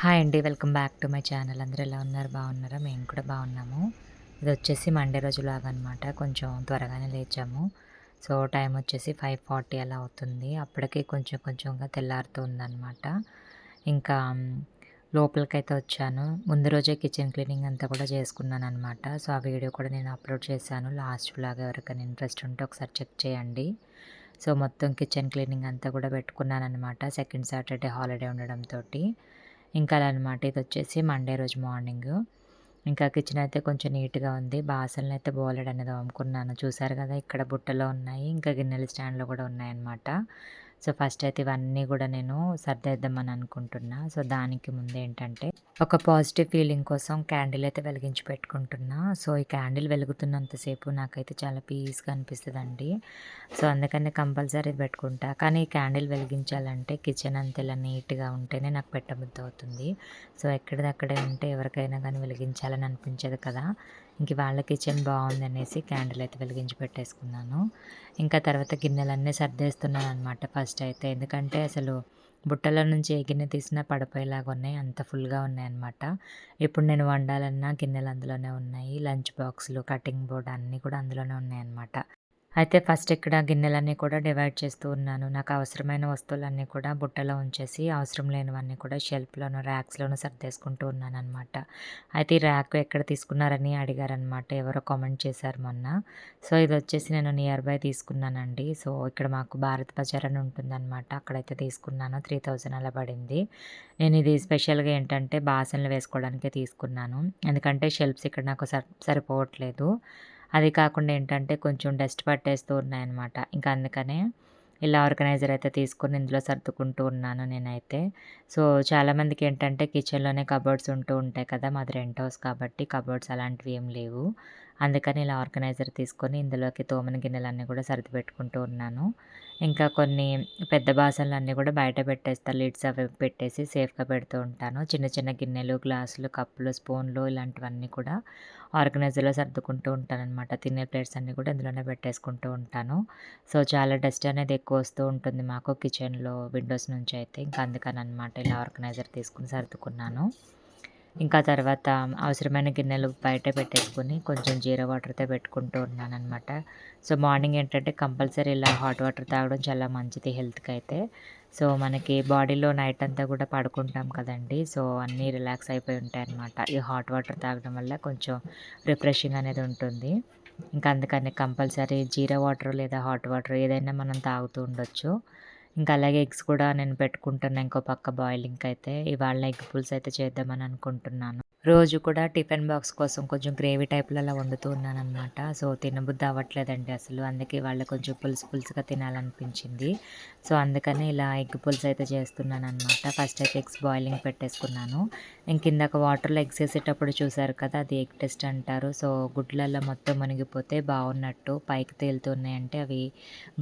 Hi అండి welcome back to my channel. అందరూ ఎలా ఉన్నారు? బాగున్నారా? మేము కూడా బాగున్నాము. ఇది వచ్చేసి మండే రోజు లాగా అనమాట కొంచెం త్వరగానే లేచాము. సో టైం వచ్చేసి ఫైవ్ ఫార్టీ అలా అవుతుంది. అప్పటికే కొంచెం కొంచెంగా తెల్లారుతుందనమాట ఇంకా లోపలికైతే వచ్చాను. ముందు రోజే కిచెన్ క్లీనింగ్ అంతా కూడా చేసుకున్నాను అనమాట సో ఆ వీడియో కూడా నేను అప్లోడ్ చేశాను. లాస్ట్ లాగా ఎవరికైనా ఇంట్రెస్ట్ ఉంటే ఒకసారి చెక్ చేయండి. సో మొత్తం కిచెన్ క్లీనింగ్ అంతా కూడా పెట్టుకున్నాను అనమాట సెకండ్ సాటర్డే హాలిడే ఉండడంతో ఇంకా అలా అనమాట ఇది వచ్చేసి మండే రోజు మార్నింగ్ ఇంకా కిచెన్ అయితే కొంచెం నీట్గా ఉంది. బాసనలు అయితే బోలెడ్ అనేది అమ్ముకున్నాను చూసారు కదా ఇక్కడ బుట్టలో ఉన్నాయి. ఇంకా గిన్నెల స్టాండ్లో కూడా ఉన్నాయన్నమాట. సో ఫస్ట్ అయితే ఇవన్నీ కూడా నేను సర్దేద్దామని అనుకుంటున్నా. సో దానికి ముందు ఏంటంటే ఒక పాజిటివ్ ఫీలింగ్ కోసం క్యాండిల్ అయితే వెలిగించి పెట్టుకుంటున్నా. సో ఈ క్యాండిల్ వెలుగుతున్నంతసేపు నాకైతే చాలా పీస్గా అనిపిస్తుంది అండి సో అందుకని కంపల్సరీ పెట్టుకుంటా. కానీ ఈ క్యాండిల్ వెలిగించాలంటే కిచెన్ అంతా ఇలా నీట్గా ఉంటేనే నాకు పెట్టబుద్ధి అవుతుంది సో ఎక్కడిదక్కడే ఉంటే ఎవరికైనా కానీ వెలిగించాలని అనిపించదు కదా. ఇంక వాళ్ళ కిచెన్ బాగుందనేసి క్యాండిల్ అయితే వెలిగించి పెట్టేసుకున్నాను. ఇంకా తర్వాత గిన్నెలన్నీ సర్దేస్తున్నాను అనమాట ఫస్ట్ అయితే. ఎందుకంటే అసలు బుట్టల నుంచి ఏ గిన్నె తీసినా పడిపోయేలాగా ఉన్నాయి. అంత ఫుల్గా ఉన్నాయన్నమాట. ఇప్పుడు నేను వండాలన్నా గిన్నెలు అందులోనే ఉన్నాయి. లంచ్ బాక్సులు కటింగ్ బోర్డ్ అన్నీ కూడా అందులోనే ఉన్నాయన్నమాట. అయితే ఫస్ట్ ఇక్కడ గిన్నెలన్నీ కూడా డివైడ్ చేస్తూ ఉన్నాను. నాకు అవసరమైన వస్తువులన్నీ కూడా బుట్టలో ఉంచేసి అవసరం లేనివన్నీ కూడా షెల్ఫ్లోను ర్యాక్స్లోను సర్దేసుకుంటూ ఉన్నాను అనమాట అయితే ఈ ర్యాక్ ఎక్కడ తీసుకున్నారని అడిగారనమాట ఎవరో కామెంట్ చేశారు మొన్న. సో ఇది వచ్చేసి నేను నియర్ బై తీసుకున్నానండి. సో ఇక్కడ మాకు భారత్ బజార్ అని ఉంటుందన్నమాట. అక్కడైతే తీసుకున్నాను. త్రీ థౌజండ్ అలా పడింది. నేను ఇది స్పెషల్గా ఏంటంటే బాసనలు వేసుకోవడానికే తీసుకున్నాను. ఎందుకంటే షెల్ఫ్స్ ఇక్కడ నాకు సరిపోవట్లేదు. అది కాకుండా ఏంటంటే కొంచెం డస్ట్ పట్టేస్తూ ఉన్నాయన్నమాట. ఇంకా అందుకనే ఇలా ఆర్గనైజర్ అయితే తీసుకొని ఇందులో సర్దుకుంటూ ఉన్నాను నేనైతే. సో చాలామందికి ఏంటంటే కిచెన్లోనే కబోర్డ్స్ ఉంటూ ఉంటాయి కదా మాది రెంట్ హౌస్ కాబట్టి కబోర్డ్స్ అలాంటివి ఏం లేవు. అందుకని ఇలా ఆర్గనైజర్ తీసుకొని ఇందులోకి తోమన గిన్నెలన్నీ కూడా సర్ది పెట్టుకుంటూ ఉన్నాను. ఇంకా కొన్ని పెద్ద బాసనలు అన్నీ కూడా బయట పెట్టేస్తా లిడ్స్ అవి పెట్టేసి సేఫ్గా పెడుతూ ఉంటాను. చిన్న చిన్న గిన్నెలు గ్లాసులు కప్పులు స్పూన్లు ఇలాంటివన్నీ కూడా ఆర్గనైజర్లో సర్దుకుంటూ ఉంటానన్నమాట. తినే ప్లేట్స్ అన్నీ కూడా ఇందులోనే పెట్టేసుకుంటూ ఉంటాను. సో చాలా డస్ట్ అనేది ఎక్కువ వస్తూ ఉంటుంది మాకు కిచెన్లో విండోస్ నుంచి అయితే. ఇంకా అందుకని అనమాట ఇలా ఆర్గనైజర్ తీసుకుని సర్దుకున్నాను. ఇంకా తర్వాత అవసరమైన గిన్నెలు బయట పెట్టేసుకొని కొంచెం జీరా వాటర్తో పెట్టుకుంటూ ఉన్నానమాట సో మార్నింగ్ ఏంటంటే కంపల్సరీ ఇలా హాట్ వాటర్ తాగడం చాలా మంచిది హెల్త్కి అయితే సో మనకి బాడీలో నైట్ అంతా కూడా పడుకుంటాం కదండి. సో అన్నీ రిలాక్స్ అయిపోయి ఉంటాయి అన్నమాట. ఈ హాట్ వాటర్ తాగడం వల్ల కొంచెం రిఫ్రెషింగ్ అనేది ఉంటుంది. ఇంకా అందుకని కంపల్సరీ జీరా వాటర్ లేదా హాట్ వాటర్ ఏదైనా మనం తాగుతూ ఉండొచ్చు. ఇంకా అలాగే ఎగ్స్ కూడా నేను పెట్టుకుంటున్నాను ఇంకో పక్క బాయిలింగ్ అయితే. ఇవాళ ఎగ్ పుల్స్ అయితే చేద్దామని అనుకుంటున్నాను. రోజు కూడా టిఫిన్ బాక్స్ కోసం కొంచెం గ్రేవీ టైప్లో అలా వండుతూ ఉన్నాను అనమాట సో తినబుద్ధి అవ్వట్లేదండి అసలు. అందుకే వాళ్ళు కొంచెం పులుసు పులుసుగా తినాలనిపించింది. సో అందుకనే ఇలా ఎగ్ పులుసు అయితే చేస్తున్నాను అనమాట ఫస్ట్ అయితే ఎగ్స్ బాయిలింగ్ పెట్టేసుకున్నాను. ఇంక ఇందాక వాటర్లో ఎగ్స్ వేసేటప్పుడు చూసారు కదా అది ఎగ్ టెస్ట్ అంటారు. సో గుడ్లలో మొత్తం మునిగిపోతే బాగున్నట్టు పైకి తేలుతున్నాయంటే అవి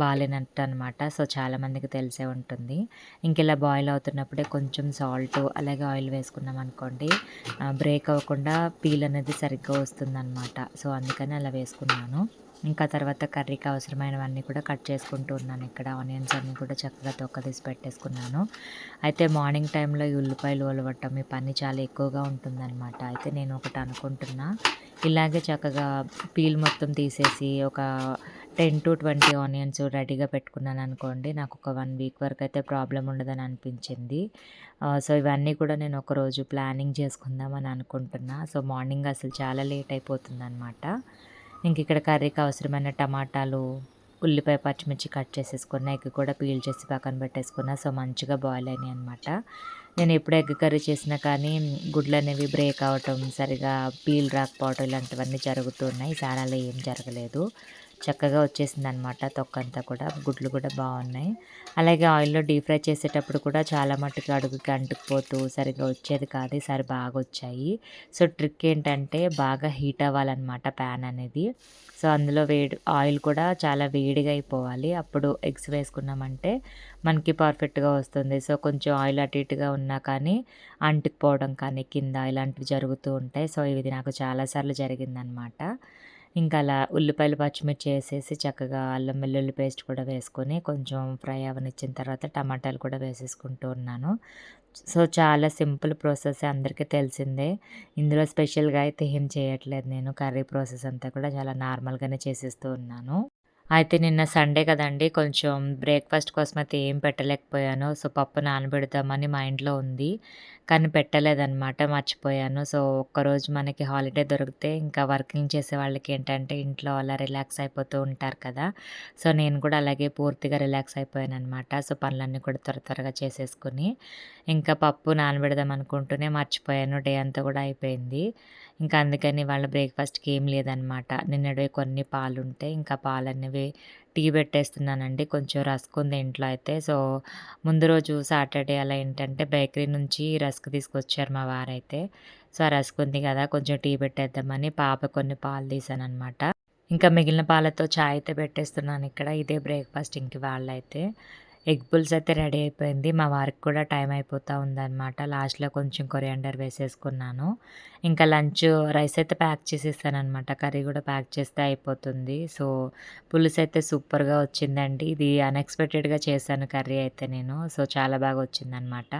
బాగాలేనట్టు అనమాట సో చాలామందికి తెలిసే ఉంటుంది. ఇంక ఇలా బాయిల్ అవుతున్నప్పుడే కొంచెం సాల్ట్ అలాగే ఆయిల్ వేసుకున్నాం అనుకోండి బ్రేక్ అవ్వకుండా పీల్ అనేది సరిగ్గా వస్తుందన్నమాట. సో అందుకని అలా వేసుకున్నాను. ఇంకా తర్వాత కర్రీకి అవసరమైనవన్నీ కూడా కట్ చేసుకుంటూ ఉన్నాను. ఇక్కడ ఆనియన్స్ అన్నీ కూడా చక్కగా తొక్క తీసి పెట్టేసుకున్నాను. అయితే మార్నింగ్ టైంలో ఈ ఉల్లిపాయలు ఒలవటం ఈ పని చాలా ఎక్కువగా ఉంటుందన్నమాట. అయితే నేను ఒకటి అనుకుంటున్నా. ఇలాగే చక్కగా పీల్ మొత్తం తీసేసి ఒక టెన్ టు ట్వంటీ ఆనియన్స్ రెడీగా పెట్టుకున్నాను అనుకోండి నాకు ఒక వన్ వీక్ వరకు అయితే ప్రాబ్లం ఉండదని అనిపించింది. సో ఇవన్నీ కూడా నేను ఒకరోజు ప్లానింగ్ చేసుకుందామని అనుకుంటున్నా. సో మార్నింగ్ అసలు చాలా లేట్ అయిపోతుంది అనమాట ఇంక ఇక్కడ కర్రీకి అవసరమైన టమాటాలు ఉల్లిపాయ పచ్చిమిర్చి కట్ చేసేసుకున్న ఎగ్ కూడా పీల్ చేసి పక్కన పెట్టేసుకున్న సో మంచిగా బాయిల్ అయినాయి అనమాట నేను ఎప్పుడు ఎగ్ కర్రీ చేసినా కానీ గుడ్లు అనేవి బ్రేక్ అవటం సరిగా పీల్ రాకపోవటం ఇలాంటివన్నీ జరుగుతున్నాయి ఈసారి అలా ఏం జరగలేదు. చక్కగా వచ్చేసింది అనమాట తొక్కంతా కూడా. గుడ్లు కూడా బాగున్నాయి. అలాగే ఆయిల్లో డీప్ ఫ్రై చేసేటప్పుడు కూడా చాలా మట్టుకు అడుగుకి అంటుకుపోతూ సరిగ్గా వచ్చేది కాదు. ఈసారి బాగా వచ్చాయి. సో ట్రిక్ ఏంటంటే బాగా హీట్ అవ్వాలన్నమాట ప్యాన్ అనేది. సో అందులో వేడి ఆయిల్ కూడా చాలా వేడిగా అయిపోవాలి. అప్పుడు ఎగ్స్ వేసుకున్నామంటే మనకి పర్ఫెక్ట్గా వస్తుంది. సో కొంచెం ఆయిల్ అటు ఇటుగా ఉన్నా కానీ అంటుకుపోవడం కానీ కింద ఇలాంటివి జరుగుతూ ఉంటాయి. సో ఇది నాకు చాలాసార్లు జరిగిందనమాట. ఇంకా అలా ఉల్లిపాయలు పచ్చిమిర్చి వేసేసి చక్కగా అల్లం వెల్లుల్లి పేస్ట్ కూడా వేసుకొని కొంచెం ఫ్రై అవనిచ్చిన తర్వాత టమాటాలు కూడా వేసేసుకుంటూ ఉన్నాను సో చాలా సింపుల్ ప్రాసెస్ అందరికీ తెలిసిందే ఇందులో స్పెషల్గా అయితే ఏం చేయట్లేదు నేను కర్రీ ప్రాసెస్ అంతా కూడా చాలా నార్మల్గానే చేసేస్తూ ఉన్నాను అయితే నిన్న సండే కదండీ! కొంచెం బ్రేక్‌ఫాస్ట్ కోసం అయితే ఏం పెట్టలేకపోయాను. సో, పప్పు నానబెడదామని మైండ్‌లో ఉంది. కానీ పెట్టలేదనమాట. మర్చిపోయాను. సో, ఒక్కరోజు మనకి హాలిడే దొరికితే ఇంకా వర్కింగ్ చేసే వాళ్ళకి ఏంటంటే ఇంట్లో అలా రిలాక్స్ అయిపోతూ ఉంటారు కదా! సో, నేను కూడా అలాగే పూర్తిగా రిలాక్స్ అయిపోయాననమాట. సో, పనులన్నీ కూడా త్వర త్వరగా చేసేసుకొని, ఇంకా పప్పు నానబెడదాం అనుకుంటూనే మర్చిపోయాను. డే అంతా కూడా అయిపోయింది. ఇంకా అందుకని వాళ్ళ బ్రేక్‌ఫాస్ట్‌కి ఏం లేదనమాట. నిన్నడే కొన్ని పాలు ఉంటే ఇంకా పాలన్నవి టీ పెట్టేస్తున్నానండి. కొంచెం రస్క్ ఉంది ఇంట్లో అయితే. సో, ముందు రోజు సాటర్డే అలా ఏంటంటే బేకరీ నుంచి రస్క్ తీసుకొచ్చారు మా వారైతే. సో, ఆ రస్క్ ఉంది కదా! కొంచెం టీ పెట్టేద్దామని పాప కొన్ని పాలు తీసాననమాట. ఇంకా మిగిలిన పాలతో చాయ్ అయితే పెట్టేస్తున్నాను ఇక్కడ. ఇదే బ్రేక్‌ఫాస్ట్ ఇంక వాళ్ళైతే ఎగ్ పుల్స్ అయితే రెడీ అయిపోయింది. మా వారికి కూడా టైం అయిపోతూ ఉందనమాట. లాస్ట్‌లో కొంచెం కొరియాండర్ వేసేసుకున్నాను. ఇంకా లంచ్ రైస్ అయితే ప్యాక్ చేసేసానమాట కర్రీ కూడా ప్యాక్ చేస్తే అయిపోతుంది. సో, పులుసు అయితే సూపర్‌గా వచ్చిందండి. ఇది అన్‌ఎక్స్‌పెక్టెడ్‌గా చేశాను కర్రీ అయితే నేను. సో, చాలా బాగా వచ్చిందనమాట.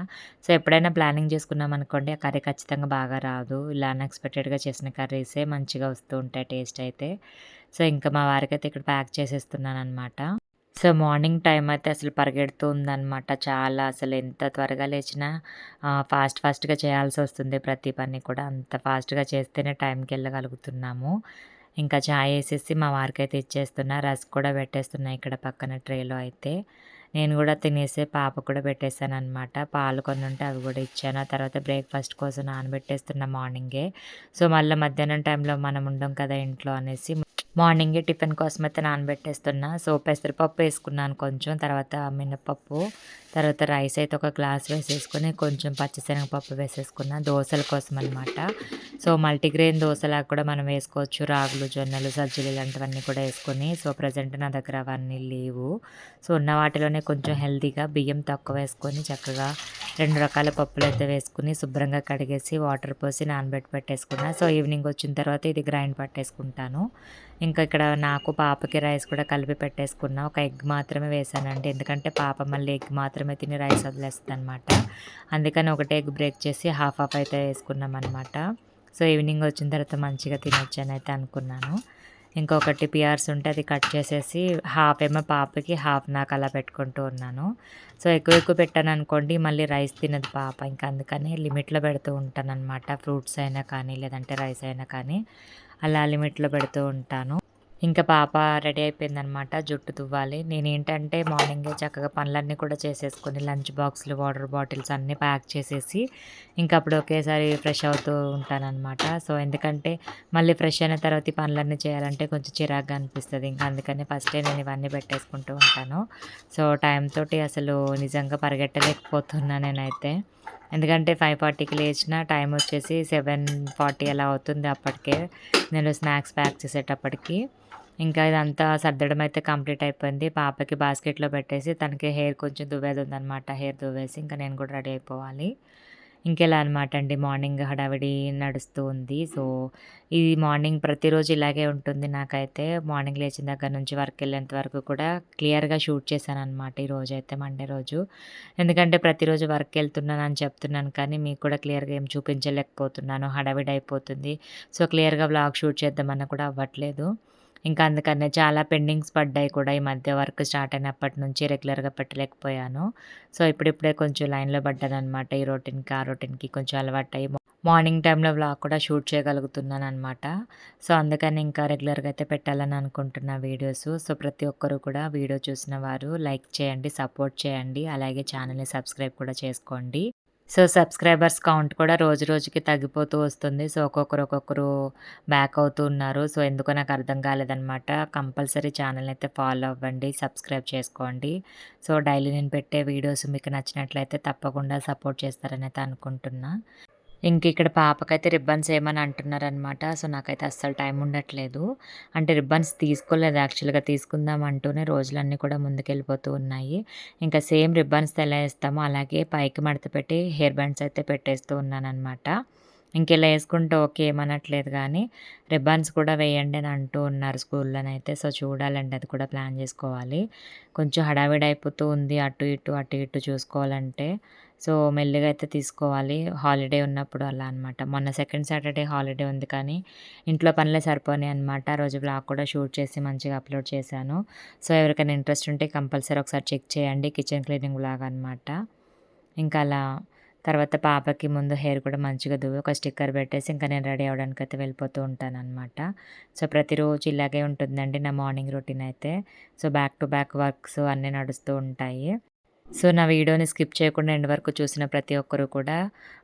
సో, ఎప్పుడైనా ప్లానింగ్ చేసుకున్నామనుకోండి ఆ కర్రీ ఖచ్చితంగా బాగా రాదు. ఇలా అన్‌ఎక్స్‌పెక్టెడ్‌గా చేసిన కర్రీసే మంచిగా వస్తూ ఉంటాయి టేస్ట్ అయితే. సో, ఇంకా మా వారికైతే ఇక్కడ ప్యాక్ చేసేస్తున్నాను అనమాట సో, మార్నింగ్ టైం అయితే అసలు పరిగెడుతూ ఉందనమాట. చాలా అసలు ఎంత త్వరగా లేచినా ఫాస్ట్ ఫాస్ట్‌గా చేయాల్సి వస్తుంది ప్రతి పని కూడా. అంత ఫాస్ట్‌గా చేస్తేనే టైంకి వెళ్ళగలుగుతున్నాము. ఇంకా చాయ్ వేసేసి మా వారికైతే ఇచ్చేస్తున్నా. రస్క్ కూడా పెట్టేస్తున్నా ఇక్కడ పక్కన ట్రేలో అయితే. నేను కూడా తినేసే పాప కూడా పెట్టేసాననమాట. పాలు కొన్ని ఉంటే అవి కూడా ఇచ్చాను. ఆ తర్వాత బ్రేక్‌ఫాస్ట్ కోసం నానబెట్టేస్తున్నా మార్నింగే. సో, మళ్ళీ మధ్యాహ్నం టైంలో మనం ఉండం కదా ఇంట్లో అనేసి మార్నింగే టిఫిన్ కోసం అయితే నానబెట్టేస్తున్నా. సో పెసరపప్పు వేసుకున్నాను కొంచెం తర్వాత మినపప్పు తర్వాత రైస్ అయితే ఒక గ్లాస్ వేసేసుకొని కొంచెం పచ్చిశనగపప్పు వేసేసుకున్న దోశల కోసం అనమాట సో మల్టీగ్రెయిన్ దోశలా కూడా మనం వేసుకోవచ్చు. రాగులు జొన్నలు సజ్జలు ఇలాంటివన్నీ కూడా వేసుకొని సో ప్రజెంట్ నా దగ్గర అవన్నీ లేవు. సో ఉన్న వాటిలోనే కొంచెం హెల్తీగా బియ్యం తక్కువ వేసుకొని చక్కగా రెండు రకాల పప్పులు అయితే వేసుకుని శుభ్రంగా కడిగేసి వాటర్ పోసి నానబెట్టి పెట్టేసుకున్నా. సో ఈవినింగ్ వచ్చిన తర్వాత ఇది గ్రైండ్ పట్టేసుకుంటాను. ఇంకా ఇక్కడ నాకు పాపకి రైస్ కూడా కలిపి పెట్టేసుకున్నా. ఒక ఎగ్ మాత్రమే వేసానండి. ఎందుకంటే పాప మళ్ళీ ఎగ్ మాత్రమే తిని రైస్ వదిలేస్తుంది అనమాట అందుకని ఒకటే ఎగ్ బ్రేక్ చేసి హాఫ్ హాఫ్ అయితే వేసుకున్నాం అనమాట సో ఈవినింగ్ వచ్చిన తర్వాత మంచిగా తినొచ్చు అని అయితే అనుకున్నాను. ఇంకొకటి పిఆర్స్ ఉంటే అది కట్ చేసేసి హాఫ్ ఏమో పాపకి హాఫ్ నాకు అలా పెట్టుకుంటూ ఉన్నాను. సో ఎక్కువ ఎక్కువ పెట్టాను అనుకోండి మళ్ళీ రైస్ తినదు పాప. ఇంకా అందుకని లిమిట్లో పెడుతూ ఉంటాను అనమాట ఫ్రూట్స్ అయినా కానీ లేదంటే రైస్ అయినా కానీ. అలా లిమిట్లో పెడుతూ ఉంటాను. ఇంకా పాప రెడీ అయిపోయిందనమాట జుట్టు తువ్వాలి. నేను ఏంటంటే మార్నింగే చక్కగా పనులన్నీ కూడా చేసేసుకొని లంచ్ బాక్స్లు వాటర్ బాటిల్స్ అన్నీ ప్యాక్ చేసేసి ఇంకా అప్పుడు ఒకేసారి ఫ్రెష్ అవుతూ ఉంటానన్నమాట సో ఎందుకంటే మళ్ళీ ఫ్రెష్ అయిన తర్వాత ఈ పనులన్నీ చేయాలంటే కొంచెం చిరాగ్గా అనిపిస్తుంది. ఇంకా అందుకని ఫస్టే నేను ఇవన్నీ పెట్టేసుకుంటూ ఉంటాను. సో టైం తోటి అసలు నిజంగా పరిగెట్టలేకపోతున్నా నేనైతే. ఎందుకంటే ఫైవ్ ఫార్టీకి లేచిన టైం వచ్చేసి సెవెన్ ఫార్టీ అలా అవుతుంది అప్పటికే. నేను స్నాక్స్ ప్యాక్ చేసేటప్పటికి. ఇంకా ఇదంతా సర్దడం అయితే కంప్లీట్ అయిపోయింది. పాపకి బాస్కెట్లో పెట్టేసి తనకి హెయిర్ కొంచెం దువ్వేది ఉందనమాట హెయిర్ దువ్వేసి ఇంకా నేను కూడా రెడీ అయిపోవాలి. ఇంకెలా అనమాట అండి మార్నింగ్ హడావిడి నడుస్తూ ఉంది. సో ఈ మార్నింగ్ ప్రతిరోజు ఇలాగే ఉంటుంది నాకైతే. మార్నింగ్ లేచిన దగ్గర నుంచి వర్క్ వెళ్ళేంత వరకు కూడా క్లియర్గా షూట్ చేశాను అనమాట ఈ రోజు అయితే మండే రోజు. ఎందుకంటే ప్రతిరోజు వర్క్ వెళ్తున్నాను అని చెప్తున్నాను కానీ మీకు కూడా క్లియర్గా ఏం చూపించలేకపోతున్నాను. హడావిడి అయిపోతుంది సో క్లియర్గా బ్లాగ్ షూట్ చేద్దామన్నా కూడా అవ్వట్లేదు. ఇంకా అందుకనే చాలా పెండింగ్స్ పడ్డాయి కూడా ఈ మధ్య వర్క్ స్టార్ట్ అయినప్పటి నుంచి రెగ్యులర్గా పెట్టలేకపోయాను. సో ఇప్పుడిప్పుడే కొంచెం లైన్లో పడ్డానమాట ఈ రొటీన్కి ఆ రొటీన్కి కొంచెం అలవాటు అయ్యి మార్నింగ్ టైంలో వ్లాగ్ కూడా షూట్ చేయగలుగుతున్నాను అనమాట సో అందుకని ఇంకా రెగ్యులర్గా అయితే పెట్టాలని అనుకుంటున్న వీడియోస్. సో ప్రతి ఒక్కరు కూడా వీడియో చూసిన వారు లైక్ చేయండి సపోర్ట్ చేయండి. అలాగే ఛానల్ని సబ్స్క్రైబ్ కూడా చేసుకోండి. సో సబ్స్క్రైబర్స్ కౌంట్ కూడా రోజు రోజుకి తగ్గిపోతూ వస్తుంది. సో ఒక్కొక్కరు ఒక్కొక్కరు బ్యాక్ అవుతూ ఉన్నారు. సో ఎందుకో నాకు అర్థం కాలేదనమాట కంపల్సరీ ఛానల్ని అయితే ఫాలో అవ్వండి సబ్స్క్రైబ్ చేసుకోండి. సో డైలీ నేను పెట్టే వీడియోస్ మీకు నచ్చినట్లయితే తప్పకుండా సపోర్ట్ చేస్తారని అయితే అనుకుంటున్నా. ఇంక ఇక్కడ పాపకైతే రిబ్బన్స్ ఏమని అంటున్నారనమాట సో నాకైతే అస్సలు టైం ఉండట్లేదు అంటే రిబ్బన్స్ తీసుకోలేదు యాక్చువల్గా తీసుకుందాం అంటూనే రోజులన్నీ కూడా ముందుకెళ్ళిపోతూ ఉన్నాయి ఇంకా సేమ్ రిబ్బన్స్ ఎలా వేస్తామో అలాగే పైకి మడత పెట్టి హెయిర్ బ్యాండ్స్ అయితే పెట్టేస్తూ ఉన్నానమాట ఇంకెలా వేసుకుంటే ఓకే ఏమనట్లేదు కానీ రిబ్బన్స్ కూడా వేయండి అని అంటూ ఉన్నారు స్కూల్లోనైతే. సో, చూడాలండి అది కూడా ప్లాన్ చేసుకోవాలి కొంచెం హడావిడి అయిపోతూ ఉంది. అటు ఇటు, అటు ఇటు చూసుకోవాలంటే. సో, మెల్లిగా అయితే తీసుకోవాలి. హాలిడే ఉన్నప్పుడు అలా అనమాట. మొన్న సెకండ్ సాటర్‌డే హాలిడే ఉంది కానీ, ఇంట్లో పనులే సరిపోయాయనమాట. ఆ రోజు బ్లాగ్ కూడా షూట్ చేసి మంచిగా అప్‌లోడ్ చేశాను. సో, ఎవరికైనా ఇంట్రెస్ట్ ఉంటే కంపల్సరీ ఒకసారి చెక్ చేయండి. కిచెన్ క్లీనింగ్ బ్లాగ్ అనమాట. ఇంకా అలా తర్వాత పాపకి ముందు హెయిర్ కూడా మంచిగా దువ్వి ఒక స్టిక్కర్ పెట్టేసి ఇంకా నేను రెడీ అవ్వడానికి అయితే వెళ్ళిపోతూ ఉంటాను అనమాట సో, ప్రతిరోజు ఇలాగే ఉంటుందండి నా మార్నింగ్ రొటీన్ అయితే. So, back to back works అన్నీ నడుస్తూ ఉంటాయి. సో, నా వీడియోని స్కిప్ చేయకుండా ఎండ్ వరకు చూసిన ప్రతి ఒక్కరు కూడా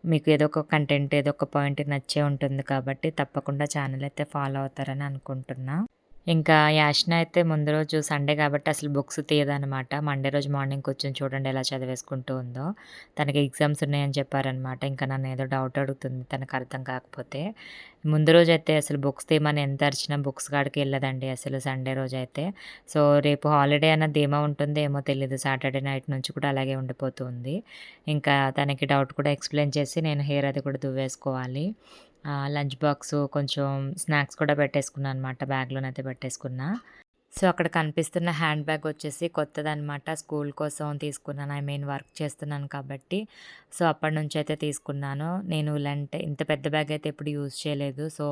మీకు ఏదో ఒక కంటెంట్, ఏదో ఒక పాయింట్ నచ్చే ఉంటుంది కాబట్టి తప్పకుండా ఛానల్ అయితే ఫాలో అవుతారని అనుకుంటున్నా. ఇంకా యాష్న అయితే ముందు రోజు సండే కాబట్టి అసలు బుక్స్ తీయదనమాట. మండే రోజు మార్నింగ్ కూర్చొని చూడండి ఎలా చదివేసుకుంటూ ఉందో. తనకి ఎగ్జామ్స్ ఉన్నాయని చెప్పారనమాట. ఇంకా నన్ను ఏదో డౌట్ అడుగుతుంది తనకు అర్థం కాకపోతే. ముందు రోజు అయితే అసలు బుక్స్ తీయమని ఎంత అరిచినా బుక్స్ కాడికి వెళ్ళదండి అసలు సండే రోజు అయితే సో, రేపు హాలిడే అన్న ధీమా ఉంటుందో ఏమో తెలియదు సాటర్‌డే నైట్ నుంచి కూడా అలాగే ఉండిపోతుంది. ఇంకా తనకి డౌట్ కూడా ఎక్స్‌ప్లెయిన్ చేసి నేను హెయిర్ అది కూడా దువ్వేసుకోవాలి. లంచ్ బాక్సు కొంచెం స్నాక్స్ కూడా పెట్టేసుకున్నా అనమాట. బ్యాగ్‌లోనైతే పెట్టేసుకున్నా. సో, అక్కడ కనిపిస్తున్న హ్యాండ్ బ్యాగ్ వచ్చేసి కొత్తదనమాట. స్కూల్ కోసం తీసుకున్నాను. ఐ మీన్ వర్క్ చేస్తున్నాను కాబట్టి. సో, అప్పటినుంచయితే తీసుకున్నాను. నేను ఇలాంటి ఇంత పెద్ద బ్యాగ్ అయితే ఎప్పుడు యూజ్ చేయలేదు. సో,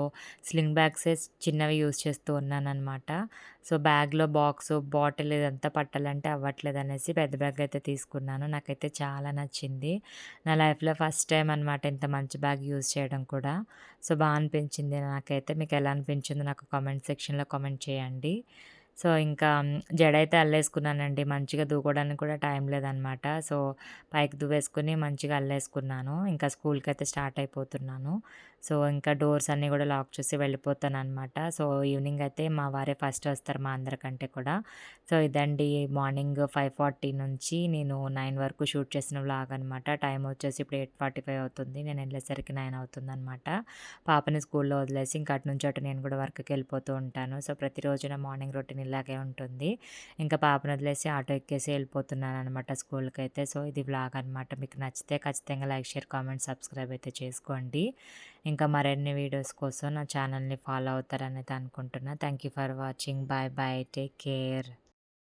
స్లింగ్ బ్యాగ్సే చిన్నవి యూజ్ చేస్తూ ఉన్నానమాట సో, బ్యాగ్‌లో బాక్స్ బాటిల్ ఇదంతా పట్టాలంటే అవ్వట్లేదు అనేసి పెద్ద బ్యాగ్ అయితే తీసుకున్నాను. నాకైతే చాలా నచ్చింది. నా లైఫ్‌లో ఫస్ట్ టైం అనమాట ఇంత మంచి బ్యాగ్ యూజ్ చేయడం కూడా. సో, బాగా అనిపించింది నాకైతే. మీకు ఎలా అనిపించిందో నాకు కామెంట్ సెక్షన్‌లో కామెంట్ చేయండి. సో, ఇంకా జడైతే అల్లేసుకున్నానండి. మంచిగా దూకోవడానికి కూడా టైం లేదనమాట. సో, పైకి దువ్వేసుకుని మంచిగా అల్లేసుకున్నాను. ఇంకా స్కూల్కి అయితే స్టార్ట్ అయిపోతున్నాను. సో, ఇంకా డోర్స్ అన్నీ కూడా లాక్ చేసి వెళ్ళిపోతాననమాట. సో, ఈవినింగ్ అయితే మా వారే ఫస్ట్ వస్తారు మా అందరికంటే కూడా. సో, ఇదండి మార్నింగ్ 5:40 నుంచి నేను నైన్ వరకు షూట్ చేసిన వ్లాగ్ అనమాట. టైం వచ్చేసి ఇప్పుడు 8:45 అవుతుంది. నేను వెళ్ళేసరికి నైన్ అవుతుంది అనమాట పాపని స్కూల్‌లో వదిలేసి ఇంకా అటు నుంచి అటు నేను కూడా వర్క్‌కి వెళ్ళిపోతూ ఉంటాను. సో, ప్రతిరోజు నా మార్నింగ్ రొటీన్ ఇలాగే ఉంటుంది. ఇంకా పాపను వదిలేసి ఆటో ఎక్కేసి వెళ్ళిపోతున్నానమాట స్కూల్కి అయితే సో, ఇది వ్లాగ్ అనమాట. మీకు నచ్చితే ఖచ్చితంగా లైక్, షేర్, కామెంట్, సబ్స్క్రైబ్ అయితే చేసుకోండి. ఇంకా మరిన్ని వీడియోస్ కోసం నా ఛానల్‌ని ఫాలో అవుతారనేది అనుకుంటున్నా. Thank you for watching. Bye bye. Take care.